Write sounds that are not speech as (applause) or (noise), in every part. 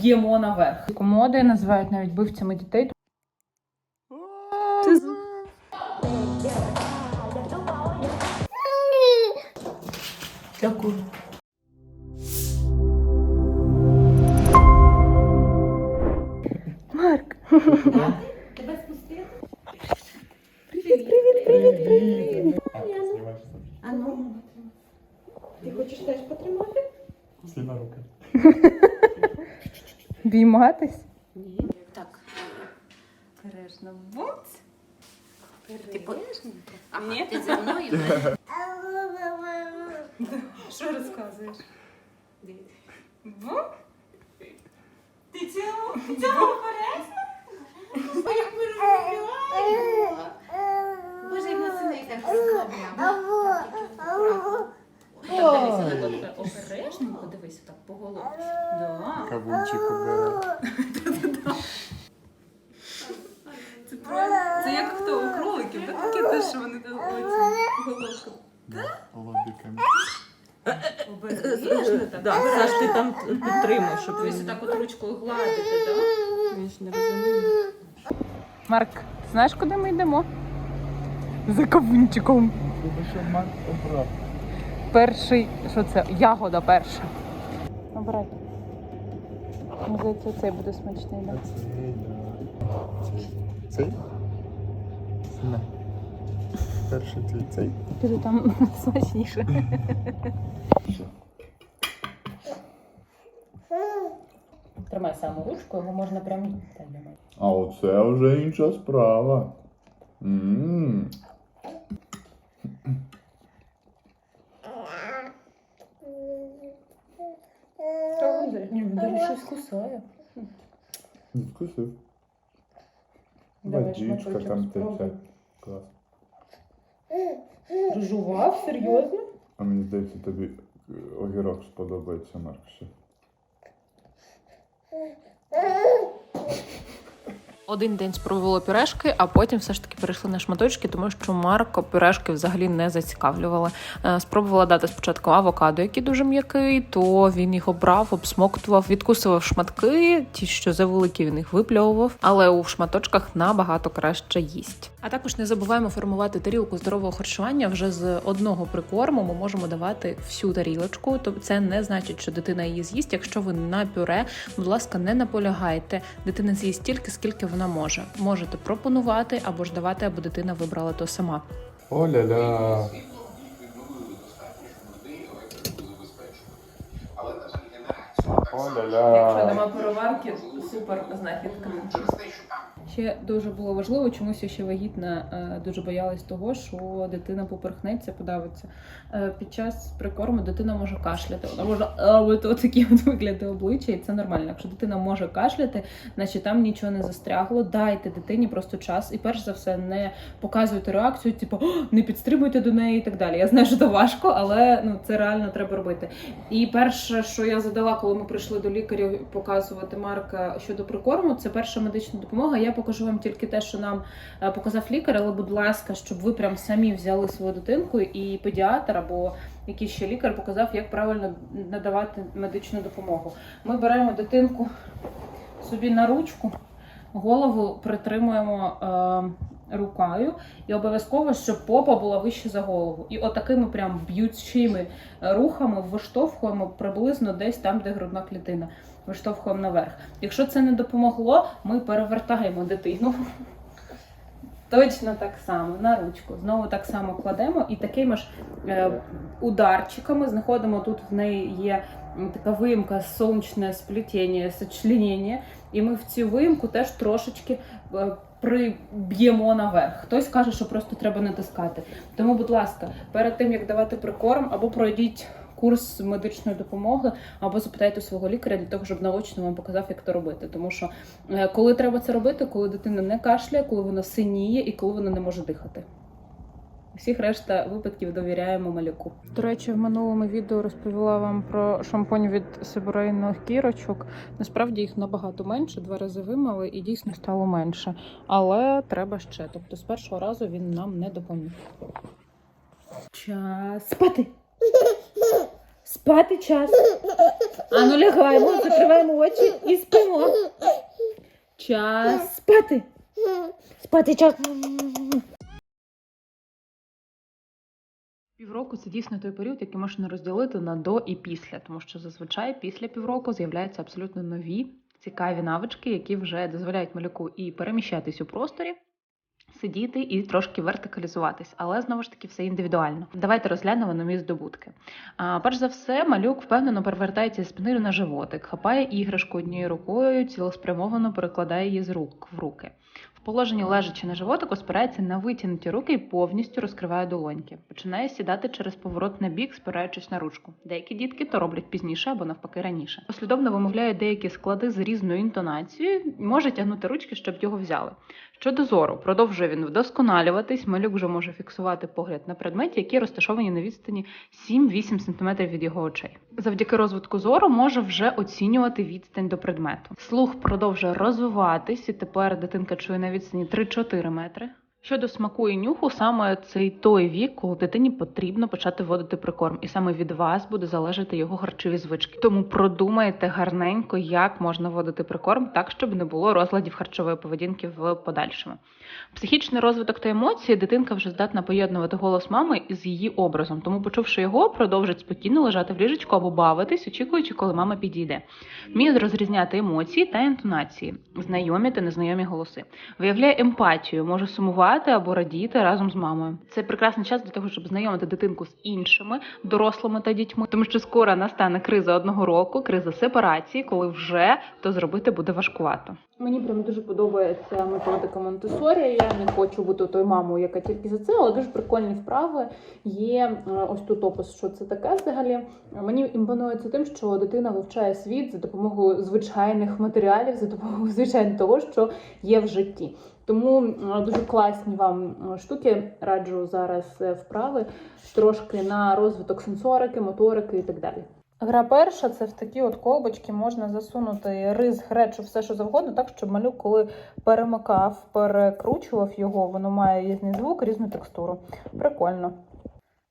б'ємо наверх. Комоди називають навіть бивцями дітей. Бійматись? Ні. Так. Бережно. Бумц. Ти порежненько? Ага, Ні. ти зі мною? (laughs) Що розказуєш? Бум? Ти цього, цього бережно? А як ми розмовляємо? Боже, як на сина так розслабляємо. Так, дивися, на. Обережненько, дивися так по голові. Да. Кавунчик. (laughs) Це, правильно? це як хто у кроликів, так таке те, що вони там головку. Лобіками. Обережно так. Да, Саш, ти там підтримуй, щоб Дивися, він так от ручкою гладити, так? він ж не розуміє. Марк, знаєш, куди ми йдемо? За кавунчиком. Тому що Марк обрав. Перший, що це? Ягода перша. Обирай. Мені здається, цей буде смачний. Да? Цей, Не. Перший твій цей. Піду там (laughs) смачніше. Тримай саму ручку, його можна прям так тримати. А оце вже інша справа. М. Ні, він щось кусає. Давай, Водичка там тече. Клас. Жував, серйозно? А мені здається, тобі е, огірок сподобається, Марк, ще. Один день спробувала пюрешки, а потім все ж таки перейшли на шматочки, тому що Марко пюрешки взагалі не зацікавлювали. Е, Спробувала дати спочатку авокадо, який дуже м'який, то він його брав, обсмоктував, відкусував шматки, ті, що завеликі, він їх випльовував, але у шматочках набагато краще їсть. А також не забуваємо формувати тарілку здорового харчування. Вже з одного прикорму ми можемо давати всю тарілочку. Тобто це не значить, що дитина її з'їсть. Якщо ви на пюре, будь ласка, не наполягайте. Дитина з'їсть стільки, скільки вона може. Можете пропонувати або ж давати, аби дитина вибрала то сама. О-ля-ля. Якщо О-ля-ля. нема переварки, супер знахідка. Ще дуже було важливо, чомусь я ще вагітна е, дуже боялась того, що дитина поперхнеться, подавиться. Е, Під час прикорму дитина може кашляти. Вона може от такі от вигляди обличчя, і це нормально. Якщо дитина може кашляти, значить там нічого не застрягло. Дайте дитині просто час. І перш за все, не показуйте реакцію, типу не підстрибуйте до неї і так далі. Я знаю, що це важко, але ну це реально треба робити. І перше, що я задала, коли ми прийшли до лікаря показувати Марка щодо прикорму, це перша медична допомога. Я покажу вам тільки те, що нам е, показав лікар, але будь ласка, щоб ви прям самі взяли свою дитинку і педіатр або якийсь ще лікар показав, як правильно надавати медичну допомогу. Ми беремо дитинку собі на ручку, голову притримуємо. Е, Рукою і обов'язково, щоб попа була вище за голову. І отакими прям б'ючими рухами виштовхуємо приблизно десь там, де грудна клітина. Виштовхуємо наверх. Якщо це не допомогло, ми перевертаємо дитину. (laughs) Точно так само на ручку. Знову так само кладемо і такими ж е, ударчиками знаходимо тут в неї є така виїмка сонячне сплетіння, сочленення, і ми в цю виїмку теж трошечки е, приб'ємо наверх. Хтось каже, що просто треба натискати. Тому, будь ласка, перед тим як давати прикорм, або пройдіть курс медичної допомоги, або запитайте свого лікаря для того, щоб наочно вам показав, як це робити. Тому що е, коли треба це робити, коли дитина не кашляє, коли вона синіє і коли вона не може дихати. Всіх решта випадків довіряємо малюку. До речі, в минулому відео розповіла вам про шампунь від сибурейних кірочок. Насправді їх набагато менше, два рази вимили і дійсно стало менше. Але треба ще. Тобто з першого разу він нам не допоміг. Час спати. (laughs) Спати час. Ану лягаємо, закриваємо очі і спимо. Час спати. Спати час. Півроку це дійсно той період, який можна розділити на до і після, тому що зазвичай після півроку з'являються абсолютно нові цікаві навички, які вже дозволяють малюку і переміщатись у просторі. Сидіти і трошки вертикалізуватись, але знову ж таки все індивідуально. Давайте розглянемо нові здобутки. А, перш за все, малюк впевнено перевертається спини на животик, хапає іграшку однією рукою, цілеспрямовано перекладає її з рук в руки. В положенні лежачи на животику спирається на витягнуті руки і повністю розкриває долоньки. Починає сідати через поворот на бік, спираючись на ручку. Деякі дітки то роблять пізніше або навпаки раніше. Послідовно вимовляє деякі склади з різною інтонацією, може тягнути ручки, щоб його взяли. Щодо зору, продовжує він вдосконалюватись. Малюк вже може фіксувати погляд на предметі, які розташовані на відстані 7-8 см від його очей. Завдяки розвитку зору може вже оцінювати відстань до предмету. Слух продовжує розвиватись, і тепер дитинка чує на відстані 3-4 метри. Щодо смаку і нюху, саме цей той вік, коли дитині потрібно почати вводити прикорм, і саме від вас буде залежати його харчові звички. Тому продумайте гарненько, як можна вводити прикорм, так щоб не було розладів харчової поведінки в подальшому. Психічний розвиток та емоції дитинка вже здатна поєднувати голос мами із її образом. Тому, почувши його, продовжить спокійно лежати в ліжечку або бавитись, очікуючи, коли мама підійде. Вміє розрізняти емоції та інтонації, знайомі та незнайомі голоси. Виявляє емпатію, може сумувати або радіти разом з мамою. Це прекрасний час для того, щоб знайомити дитинку з іншими дорослими та дітьми, тому що скоро настане криза одного року, криза сепарації, коли вже то зробити буде важкувато. Мені прям дуже подобається методика Монтесорі. Я не хочу бути тою мамою, яка тільки за це, але дуже прикольні вправи. Є е, ось тут опис, що це таке взагалі. Мені імпонує це тим, що дитина вивчає світ за допомогою звичайних матеріалів, за допомогою звичайно того, що є в житті. Тому дуже класні вам е, штуки. Раджу зараз е, вправи трошки на розвиток сенсорики, моторики і так далі. Гра перша це в такі от колбочки можна засунути рис, гречу, все що завгодно, так щоб малюк, коли перемикав, перекручував його, воно має різний звук, різну текстуру. Прикольно.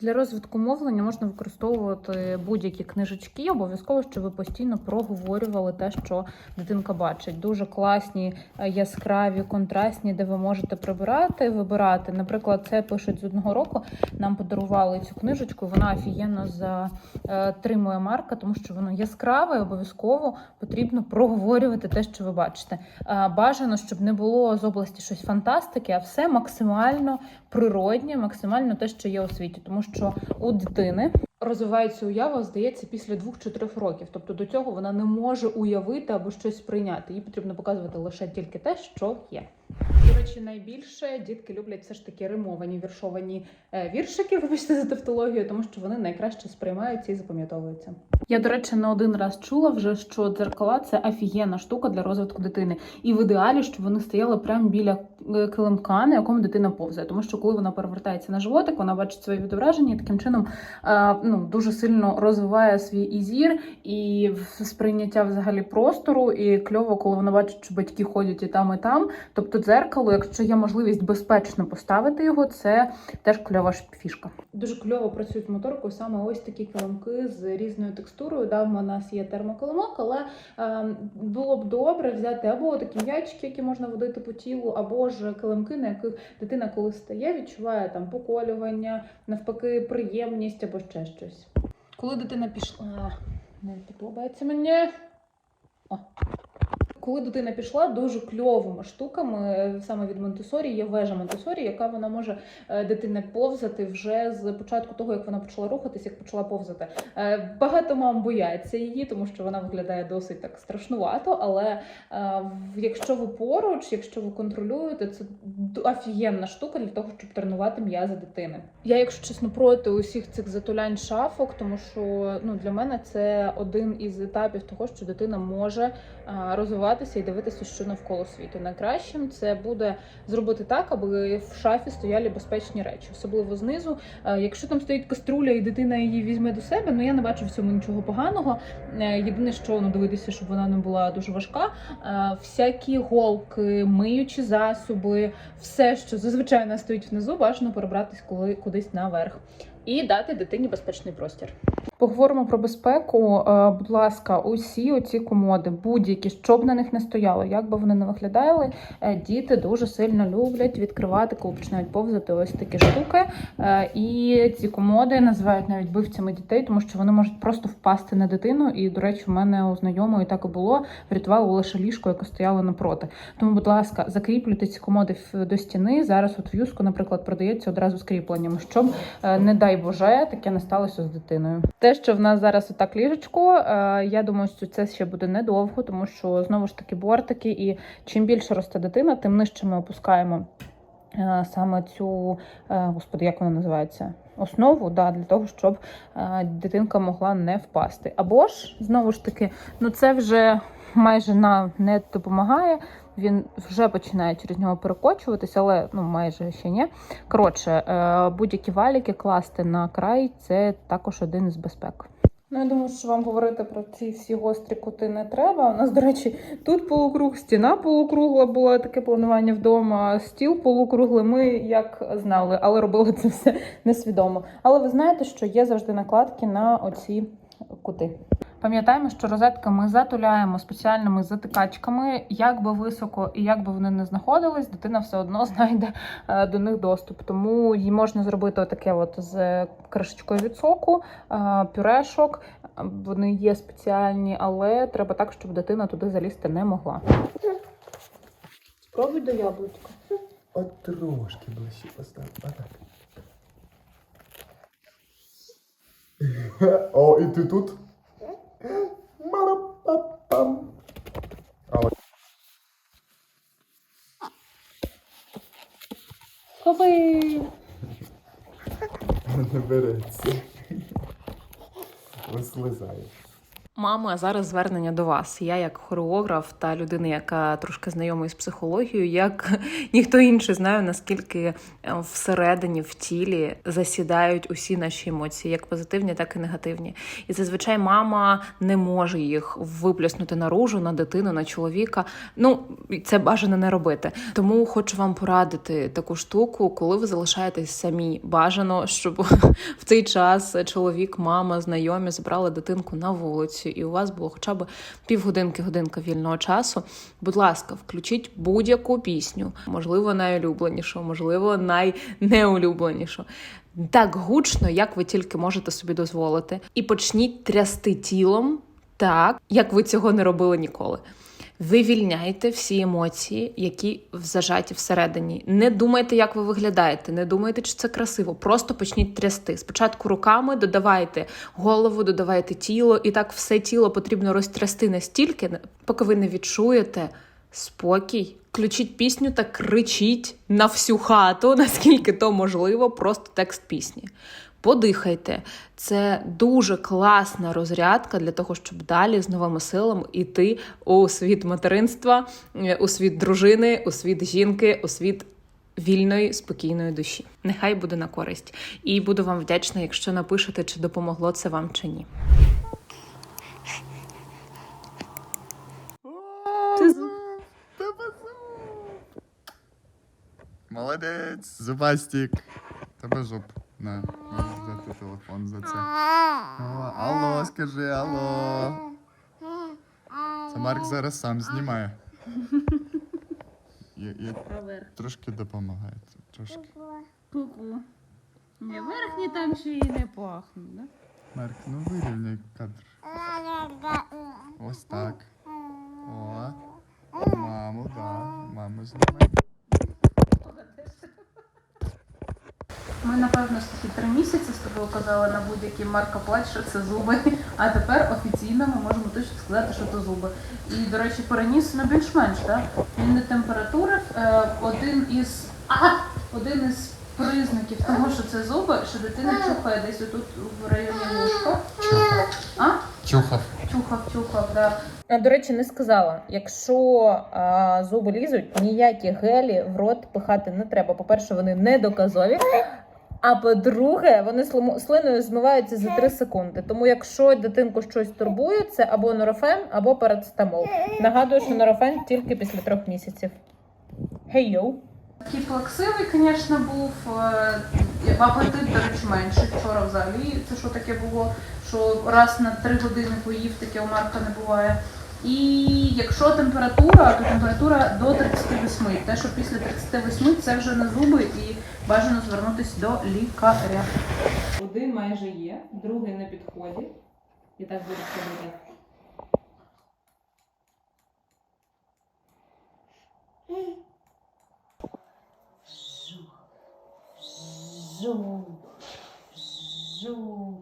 Для розвитку мовлення можна використовувати будь-які книжечки, обов'язково, щоб ви постійно проговорювали те, що дитинка бачить. Дуже класні, е, яскраві, контрастні, де ви можете прибирати, вибирати. Наприклад, це пишуть з одного року. Нам подарували цю книжечку. Вона офігенно затримує марка, тому що воно яскраве, і обов'язково потрібно проговорювати те, що ви бачите. Е, Бажано, щоб не було з області щось фантастики, а все максимально природнє, максимально те, що є у світі, тому що у дитини розвивається уява, здається, після двох чи трьох років. Тобто до цього вона не може уявити або щось прийняти. Їй потрібно показувати лише тільки те, що є. До речі, найбільше дітки люблять все ж таки римовані віршовані е, віршики, вибачте за тавтологію, тому що вони найкраще сприймаються і запам'ятовуються. Я, до речі, не один раз чула вже, що дзеркала це офігенна штука для розвитку дитини. І в ідеалі, щоб вони стояли прямо біля е, килимка, на якому дитина повзає. Тому що коли вона перевертається на животик, вона бачить своє відображення і таким чином е, ну, дуже сильно розвиває свій і зір, і сприйняття взагалі простору. І кльово, коли вона бачить, що батьки ходять і там, і там. Тобто, дзеркало, якщо є можливість безпечно поставити його, це теж кльова фішка. Дуже кльово працюють з моторикою саме ось такі килимки з різною текстурою. Да, в нас є термокилимок, але е, було б добре взяти або такі м'ячики, які можна водити по тілу, або ж килимки, на яких дитина, коли стає, відчуває там поколювання, навпаки, приємність або ще щось. Коли дитина пішла, не подобається мені. О. Коли дитина пішла, дуже кльовими штуками е, саме від Монтесорі є вежа Монтесорі, яка вона може е, дитина повзати вже з початку того, як вона почала рухатись, як почала повзати. Е, Багато мам бояться її, тому що вона виглядає досить так страшнувато. Але якщо ви поруч, якщо ви контролюєте, це офігенна штука для того, щоб тренувати м'язи дитини. Я, якщо чесно, проти усіх цих затулянь шафок, тому що ну для мене це один із етапів того, що дитина може розвиватися і дивитися, що навколо світу. Найкращим це буде зробити так, аби в шафі стояли безпечні речі, особливо знизу. Якщо там стоїть каструля і дитина її візьме до себе, ну я не бачу в цьому нічого поганого. Е, Єдине, що ну дивитися, щоб вона не була дуже важка. Всякі голки, миючі засоби, все, що зазвичай нас стоїть внизу, бажано перебратись коли кудись наверх і дати дитині безпечний простір. Поговоримо про безпеку. Е, Будь ласка, усі оці комоди, будь-які, що б на них не стояло, як би вони не виглядали, е, діти дуже сильно люблять відкривати, коли починають повзати ось такі штуки. Е, І ці комоди називають навіть бивцями дітей, тому що вони можуть просто впасти на дитину. І, до речі, в мене у знайомої так і було. Врятувало лише ліжко, яке стояло напроти. Тому, будь ласка, закріплюйте ці комоди до стіни. Зараз от в юску, наприклад, продається одразу з кріпленням, щоб не дай Боже, таке не сталося з дитиною. Те, що в нас зараз отак ліжечко, е, я думаю, що це ще буде недовго, тому що знову ж таки бортики, і чим більше росте дитина, тим нижче ми опускаємо е, саме цю, е, господи, як вона називається? Основу да, для того, щоб дитинка могла не впасти. Або ж знову ж таки, ну це вже майже нам не допомагає. Він вже починає через нього перекочуватися, але ну майже ще ні. Коротше, е, будь-які валіки класти на край це також один із безпек. Ну, я думаю, що вам говорити про ці всі гострі кути не треба. У нас, до речі, тут полукруг, стіна полукругла, було таке планування вдома, стіл полукруглий. Ми як знали, але робили це все (laughs) несвідомо. Але ви знаєте, що є завжди накладки на оці кути. Пам'ятаємо, що розетки ми затуляємо спеціальними затикачками. Як би високо і як би вони не знаходились, дитина все одно (laughs) знайде е, до них доступ. Тому їй можна зробити таке от з кришечкою від соку, е, пюрешок. Вони є спеціальні, але треба так, щоб дитина туди залізти не могла. Спробуй до яблучка. От трошки ближче постав. О, і ти тут? Мара-па-пам. Хови! Не береться. Вислизає. Мама, а зараз звернення до вас. Я як хореограф та людина, яка трошки знайома із психологією, як (laughs) ніхто інший знаю, наскільки е, всередині в тілі засідають усі наші емоції, як позитивні, так і негативні. І зазвичай мама не може їх виплюснути наружу на дитину, на чоловіка. Ну це бажано не робити. Тому хочу вам порадити таку штуку, коли ви залишаєтесь самі. Бажано, щоб (laughs) в цей час чоловік, мама, знайомі забрали дитинку на вулицю, і у вас було хоча б півгодинки, годинка вільного часу. Будь ласка, включіть будь-яку пісню, можливо, найулюбленішу, можливо, найнеулюбленішу. Так гучно, як ви тільки можете собі дозволити, і почніть трясти тілом так, як ви цього не робили ніколи. Вивільняйте всі емоції, які зажаті всередині. Не думайте, як ви виглядаєте, не думайте, чи це красиво. Просто почніть трясти. Спочатку руками додавайте голову, додавайте тіло, і так все тіло потрібно розтрясти настільки, поки ви не відчуєте спокій. Включіть пісню та кричіть на всю хату, (laughs) наскільки то можливо, просто текст пісні. Подихайте. Це дуже класна розрядка для того, щоб далі з новими силами йти у світ материнства, е, у світ дружини, у світ жінки, у світ вільної, спокійної душі. Нехай буде на користь. І буду вам вдячна, якщо напишете, чи допомогло це вам чи ні. Молодець, зубастик. Тебе зуб. На, взяти телефон за це. О, алло, скажи, алло. Це Марк зараз сам знімає. Я, я трошки допомагаю. Трошки. Ку-ку. Ні, верхні там ще й не пахнуть, да? Марк, ну вирівняй кадр. Ось так. О. Маму, да. Маму знімай. Ми, напевно, скільки три місяці з тобою казали на будь-який маркоплач, що це зуби. А тепер офіційно ми можемо точно сказати, що це зуби. І, до речі, переніс на більш-менш, так? Він не температура. Е, один із а, один із признаків того, що це зуби, що дитина чухає десь отут в районі вушка. А? Чухав. Чухав, чухав, да. До речі, не сказала. Якщо а, зуби лізуть, ніякі гелі в рот пихати не треба. По-перше, вони не доказові. А по-друге, вони слиною змиваються за 3 секунди. Тому якщо дитинку щось турбує, це або норофен, або парацетамол. Нагадую, що норофен тільки після трьох місяців. Гей йоу. Такий плаксивий, звісно, був. е, Апетит, до речі, менше. Вчора взагалі це що таке було, що раз на 3 години поїв, таке у Марка не буває. І якщо температура, то температура до 38. Те, що після 38 це вже на зуби і бажано звернутися до лікаря. Один майже є, другий на підході. І так буде робити. Жу. Жу.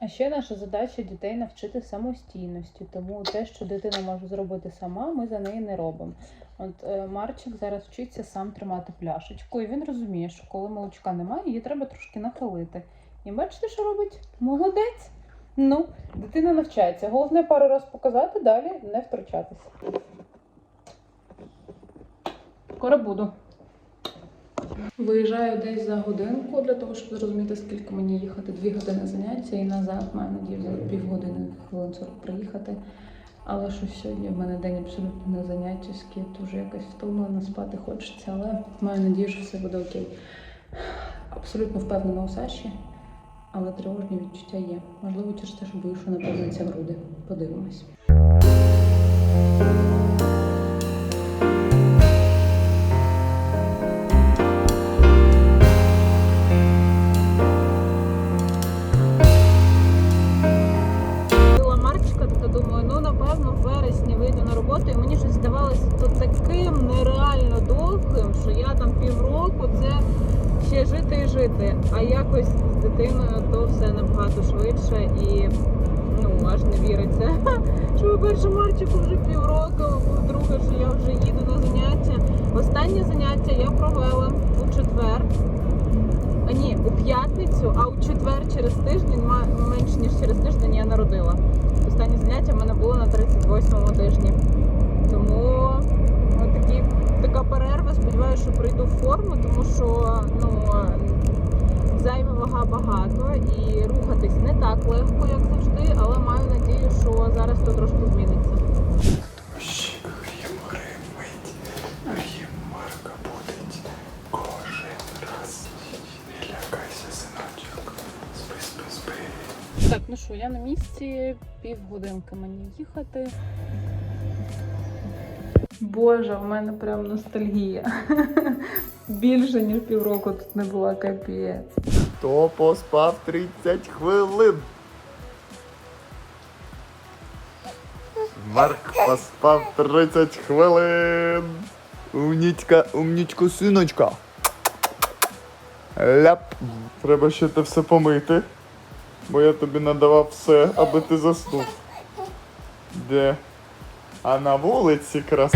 А ще наша задача дітей навчити самостійності, тому те, що дитина може зробити сама, ми за неї не робимо. От е, Марчик зараз вчиться сам тримати пляшечку, і він розуміє, що коли молочка немає, її треба трошки нахилити. І бачите, що робить? Молодець. Ну, дитина навчається. Головне пару раз показати, далі не втручатися. Скоро буду. Виїжджаю десь за годинку для того, щоб зрозуміти, скільки мені їхати. Дві години заняття і назад маю надію за півгодини, хвилин 40 приїхати. Але щось сьогодні в мене день абсолютно не заняття, дуже якось втомлена, спати хочеться, але маю надію, що все буде окей. Абсолютно впевнена у Саші, але тривожні відчуття є. Можливо, через те, що боюсь, що напевно це груди. Подивимось. Останнє заняття я провела у четвер. А ні, у п'ятницю, а у четвер через тиждень, менше ніж через тиждень я народила. Останнє заняття в мене було на 38-му тижні. Тому такі, така перерва. Сподіваюся, що прийду в форму, тому що ну, зайва вага багато і рухатись не так легко, як завжди, але маю надію, що зараз то трошки зміниться. Що, я на місці, півгодинки мені їхати. Боже, в мене прям ностальгія. (laughs) Більше ніж півроку тут не була капець. Хто поспав 30 хвилин? Марк поспав 30 хвилин. Умнічка, умнічку, синочка. Ляп. Треба ще те все помити. Бо я тобі надавав все, аби ти заснув. Де? А на вулиці крас.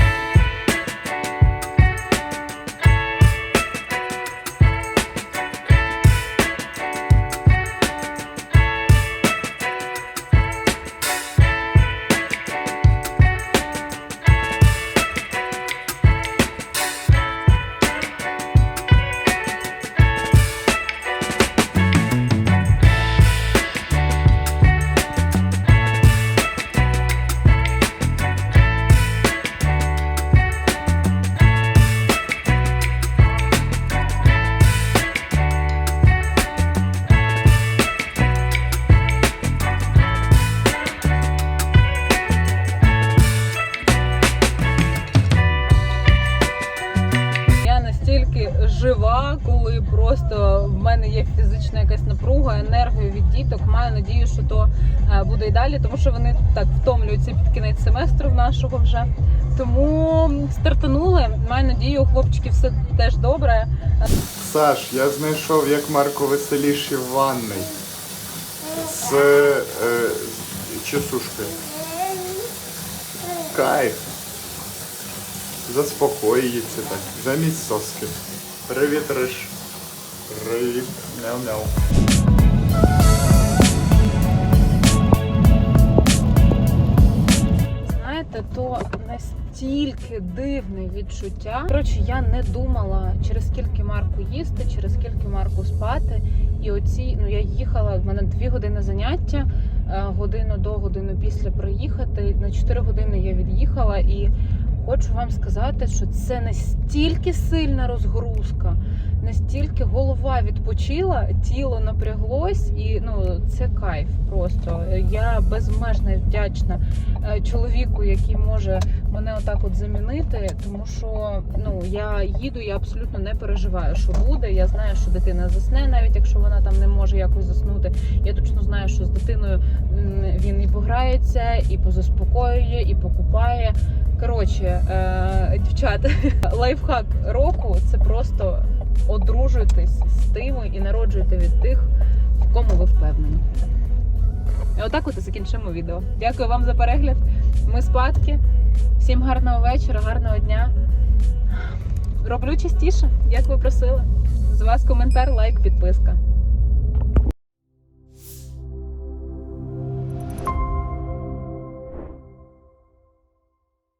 Жива, коли просто в мене є фізична якась напруга, енергія від діток. Маю надію, що то е, буде і далі, тому що вони так втомлюються під кінець семестру в нашого вже. Тому стартанули. Маю надію, у хлопчиків все теж добре. Саш, я знайшов, як Марко веселіші в ванной. З е, чесушкою. Кайф. Заспокоюється так. Замість соски. Привіт, Риш. Привіт. Мяу-мяу. Знаєте, то настільки дивне відчуття. Коротше, я не думала, через скільки Марку їсти, через скільки Марку спати. І оці, ну я їхала, в мене дві години заняття, е, годину до годину після приїхати. На 4 години я від'їхала і хочу вам сказати, що це настільки сильна розгрузка, настільки голова відпочила, тіло напряглось, і ну це кайф просто. Я безмежно вдячна е, чоловіку, який може мене отак от замінити, тому що ну я їду, я абсолютно не переживаю, що буде. Я знаю, що дитина засне, навіть якщо вона там не може якось заснути. Я точно знаю, що з дитиною він і пограється, і позаспокоює, і покупає. Коротше, е, дівчата, (laughs) лайфхак року це просто одружуйтесь з тими і народжуйте від тих, в кому ви впевнені. І отак от і закінчимо відео. Дякую вам за перегляд. Ми спадки. Всім гарного вечора, гарного дня. Роблю частіше, як ви просили. З вас коментар, лайк, підписка.